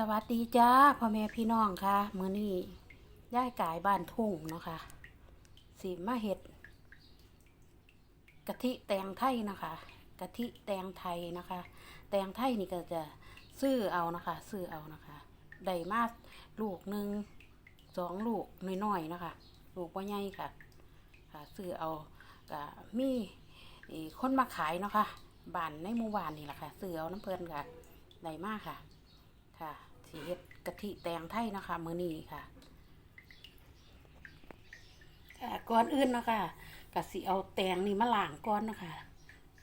สวัสดีจ้าพ่อแม่พี่น้องค่ะมื้อนี้ย่ายกายบ้านทุ่งเนาะค่ะสีมาเห็ดกะทิแตงไทยนะคะกะทิแตงไทยนะคะ แตงไทยนี่ก็จะซื้อเอานะคะ ซื้อเอานะคะได้มาลูกหนึ่งสองลูกน้อยๆนะคะ ลูกว่าใหญ่ค่ะ ค่ะ ซื้อเอาก็มีเอ่อคนมาขายเนาะค่ะบ้านในหมู่บ้านนี่แหละค่ะซื้อเอาน้ำเพลินค่ะได้มากค่ะ ค่ะ สีเฮ็ดกะทิแตงไทยนะคะมื้อนี้ค่ะ ค่ะก่อนอื่นนะคะกะสิเอาแตงนี่มาล้างก่อนนะคะ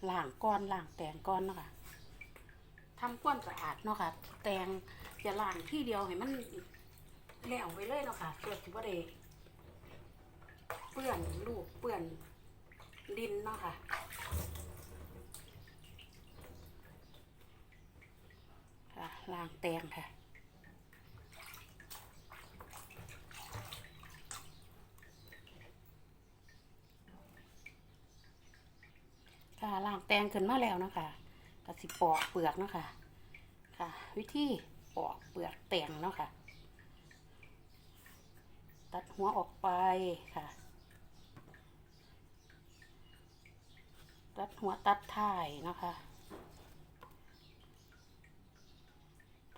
ล้างก่อนล้างแตงก่อนเนาะคะทำความสะอาดเนาะค่ะ แตงจะล้างที่เดียวให้มันแล้วไปเลยเนาะค่ะเพื่อที่ว่าได้เปื้อนลูกเปื้อนดินเนาะค่ะค่ะล้างแตงค่ะล้า งแตงขึ้นมาแล้วนะคะก็สิปอกเปลือกเนาะคะค่ะ วิธีปอกเปลือกแตงเนาะค่ะ ตัดหัวออกไปค่ะ ตัดหัวตัดท้ายนะคะ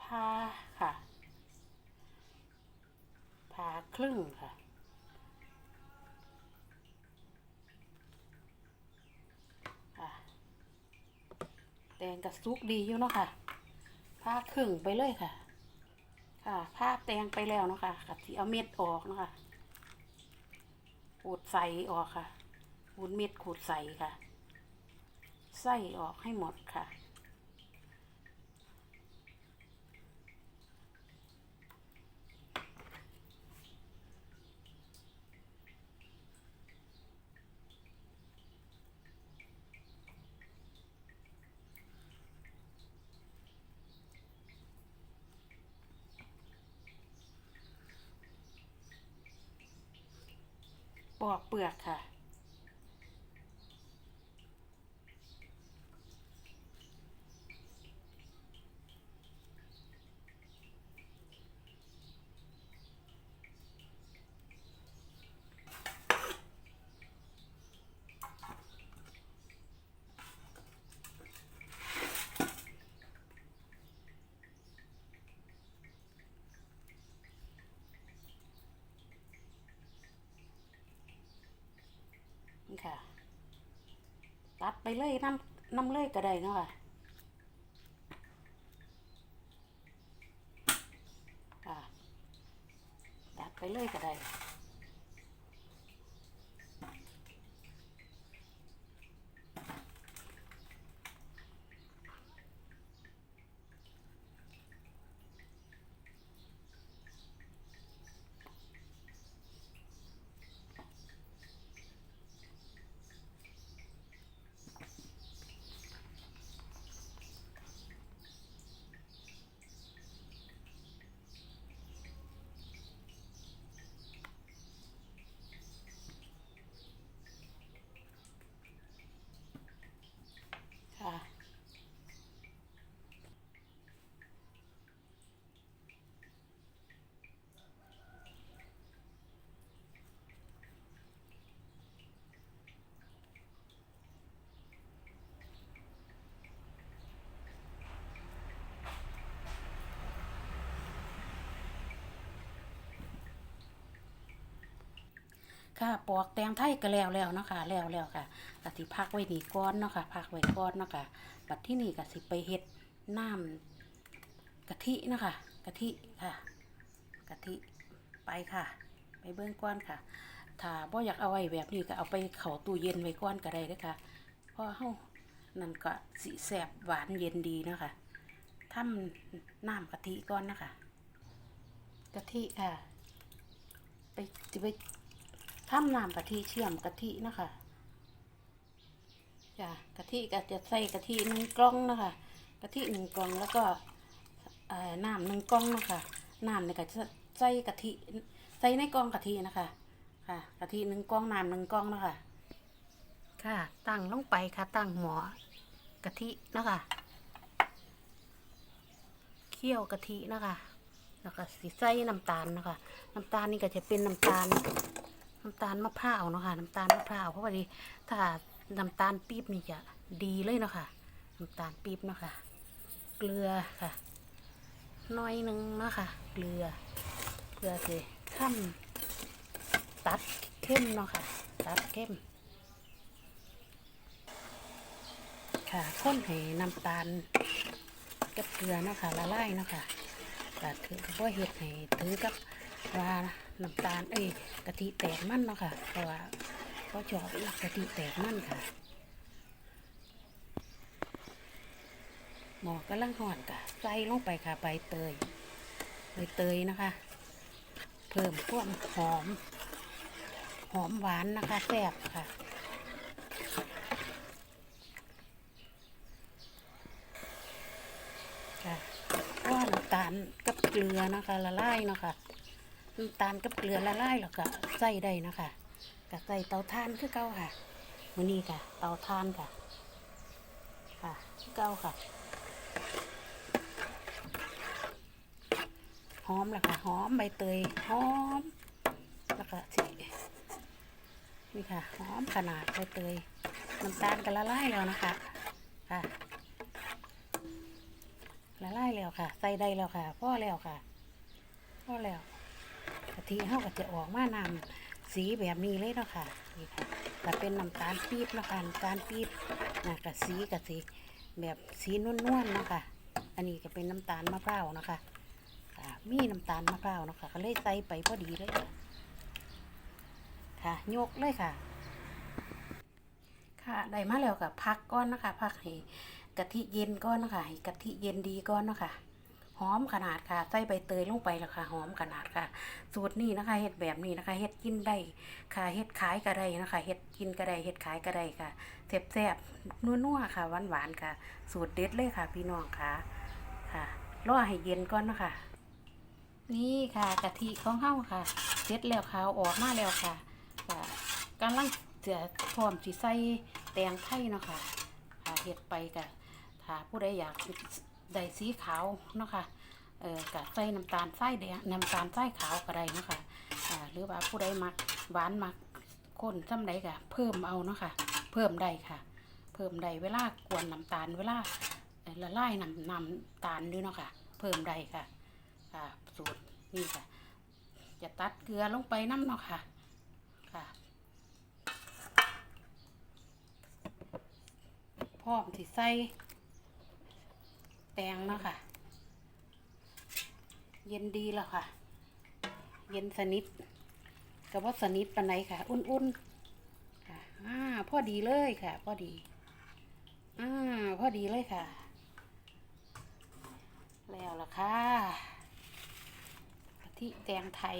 ผ่าค่ะผ่าครึ่งค่ะแตง กระซุกดีอยู่เนาะค่ะผ้าครึ่งไปเลยค่ะ ค่ะผ้าแตงไปแล้วเนาะค่ะกับที่เอาเม็ดออกเนาะค่ะขูดใส่ออกค่ะขูดเม็ดขูดใส่ค่ะไส้ออกให้หมดค่ะ ปอกเปลือกค่ะ นี่ ค่ะ ตัดไปเลยน้ำน้ำเลยก็ได้เนาะค่ะค่ะตัดไปเลยก็ได้ ค่ะ ค่ะปอกแตงไทยก็แล้วแล้วเนาะค่ะแล้วแล้วค่ะกะสิพักไว้นี่ก้อนเนาะค่ะพักไว้ก้อนเนาะค่ะบัดที่นี่กะสิไปเฮ็ดน้ำกะทิเนาะค่ะกะทิค่ะกะทิไปค่ะ ไปเบื้องก้อนค่ะ ถ้าบ่อยากเอาไว้แบบนี้ก็เอาไปเข้าตู้เย็นไว้ก้อนก็ได้เด้อค่ะเพราะเฮานั่นก็สิแซบหวานเย็นดีเนาะค่ะทำน้ำกะทิก้อนเนาะคะกะทิค่ะ ไปสิไป ทำน้ำกะทิเชื่อมกะทินะคะจ้ะกะทิก็จะใส่กะทิหนึ่งกล่องนะคะกะทิหนึ่งกล่องแล้วก็น้ำหนึ่งกล่องนะคะน้ำเนี่ยก็จะใส่กะทิใส่ในกล่องกะทินะคะค่ะกะทิหนึ่งกล่องน้ำหนึ่งกล่องนะคะค่ะตั้งลงไปค่ะตั้งหมอกะทินะคะเคี่ยวกะทินะคะแล้วก็สิใส่น้ำตาลนะคะน้ำตาลนี่ก็จะเป็นน้ำตาล น้ำตาลมะพร้าวเนาะค่ะน้ำตาลมะพร้าวเพราะว่าดีถ้าน้ำตาลปี๊บนี่จะดีเลยเนาะค่ะน้ำตาลปี๊บเนาะค่ะ เกลือค่ะน้อยหนึงเนาะค่ะ เกลือ เกลือสิข้ามตัดเข้มเนาะค่ะ ตัดเข้ม ค่ะข้นให้น้ำตาลกับเกลือเนาะค่ะละลายเนาะค่ะก็ถือว่าเห็ดให้ถือกับว่า น้ำตาล เอ้ยกะทิแตกมันเนาะค่ะ เพราะว่าก็ชอบกะทิแตกมันค่ะ หมอกำลังห่อนกะใส่ลงไปค่ะ ใบเตย ใบเตยนะคะ เพิ่มความหอม หอมหวานนะคะแซ่บค่ะค่ะว่าน้ำตาลกับเกลือนะคะละลายเนาะค่ะ น้ำตาลกับเกลือละลายแล้วก็ใส่ได้นะคะก็ใส่เตาถ่านคือเก่าค่ะมื้อนี้ค่ะ เตาถ่านค่ะ ค่ะคือเก่าค่ะหอมแล้วค่ะหอมใบเตยหอมแล้วก็สินี่ค่ะหอมขนาดใบเตยน้ำตาลก็ละลายแล้วนะคะค่ะละลายแล้วค่ะ ใส่ได้แล้วค่ะพ่อแล้วค่ะพ่อแล้ว ทิเขาก็จะออกมานำสีแบบนี้เลยเนาะค่ะนี่ค่ะแต่เป็นน้ำตาลปี๊บเนาะค่ะน้ำตาลปี๊บนะกะสีกะสีแบบสีนวลๆเนาะค่ะอันนี้ก็เป็นน้ำตาลมะพร้าวเนาะค่ะค่ะมีน้ำตาลมะพร้าวเนาะค่ะก็เลยใส่ไปพอดีเลยค่ะค่ะยกเลยค่ะ ค่ะได้มาแล้วกับพักก้อนนะคะพักให้กะทิเย็นก้อนนะคะให้กะทิเย็นดีก้อนนะคะ หอมขนาดค่ะ ใส่ใบเตยลงไปแล้วค่ะ หอมขนาดค่ะ สูตรนี้นะคะเฮ็ดแบบนี้นะคะเฮ็ดกินได้ค่ะเฮ็ดขายก็ได้นะคะเฮ็ดกินก็ได้เฮ็ดขายก็ได้ค่ะแซ่บๆนัวๆค่ะหวานๆค่ะ สูตรเด็ดเลยค่ะ พี่น้องค่ะค่ะรอให้เย็นก่อนนะคะนี่ค่ะกะทิของเฮาค่ะเสร็จแล้วค่ะออกมาแล้วค่ะค่ะกำลังจะพร้อมสิใส่แตงไทยเนาะค่ะค่ะเฮ็ดไปกะถ้าผู้ใดอยาก ได้สีขาวเนาะค่ะเออกะใส่น้ำตาลทรายแดงน้ำตาลทรายขาวก็ได้เนาะค่ะอ่าหรือว่าผู้ใดมักหวานมักข้นซ้ำใดกะเพิ่มเอาเนาะค่ะ เพิ่มได้ค่ะ เพิ่มได้เวลากวนน้ำตาลเวลาละลายน้ำน้ำตาลด้วยเนาะค่ะ เพิ่มได้ค่ะค่ะสูตรนี่ค่ะ จะตัดเกลือลงไปน้ำเนาะค่ะค่ะพร้อมที่ใส่ แตงเนาะค่ะ เย็นดีแล้วค่ะ เย็นสนิทกับว่าสนิทปานไหนค่ะ อุ่นๆค่ะอ่าพอดีเลยค่ะ พอดีอ่าพอดีเลยค่ะ แล้วล่ะค่ะกะทิแตงไทย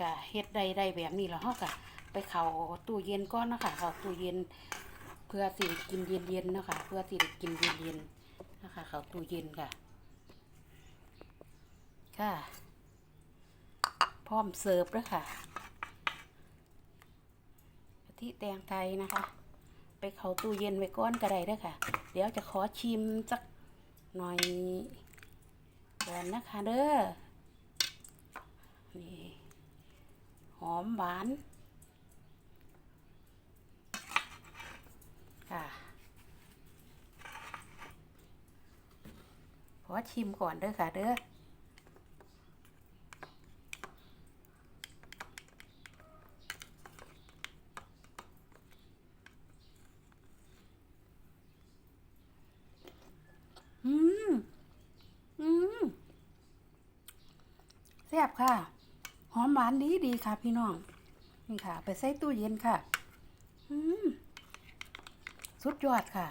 กะเฮ็ดได้ได้แบบนี้แล้วฮากะไปเข่าตู้เย็นก้อนนะคะเข่าตู้เย็น พื่อสิกินเย็นๆนะคะเพื่อสิกินเย็นๆนะคะเขาตู้เย็นค่ะ ค่ะ พร้อมเสิร์ฟแล้วค่ะกะทิแตงไทยนะคะ ไปเขาตู้เย็นไว้ก้อนก็ได้ด้อค่ะ เดี๋ยวจะขอชิมสักหน่อยก่อนนะคะเด้อนี่หอมหวาน ค่ะขอชิมก่อนเด้อค่ะเด้ออืม อืมแซ่บค่ะ หอมหวานดีดีค่ะพี่น้อง นี่ค่ะ ไปใส่ตู้เย็นค่ะ อืม สุดยอดค่ะ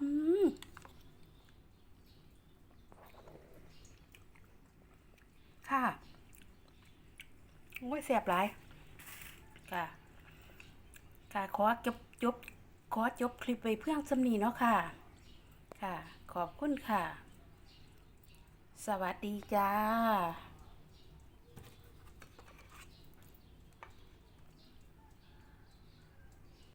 อืมค่ะโอ้ยแสบหลาย ค่ะ ค่ะ ขอจบจบ ขอจบคลิปไปเพื่อนสำนีเนาะค่ะ ค่ะ ขอบคุณค่ะ สวัสดีจ้า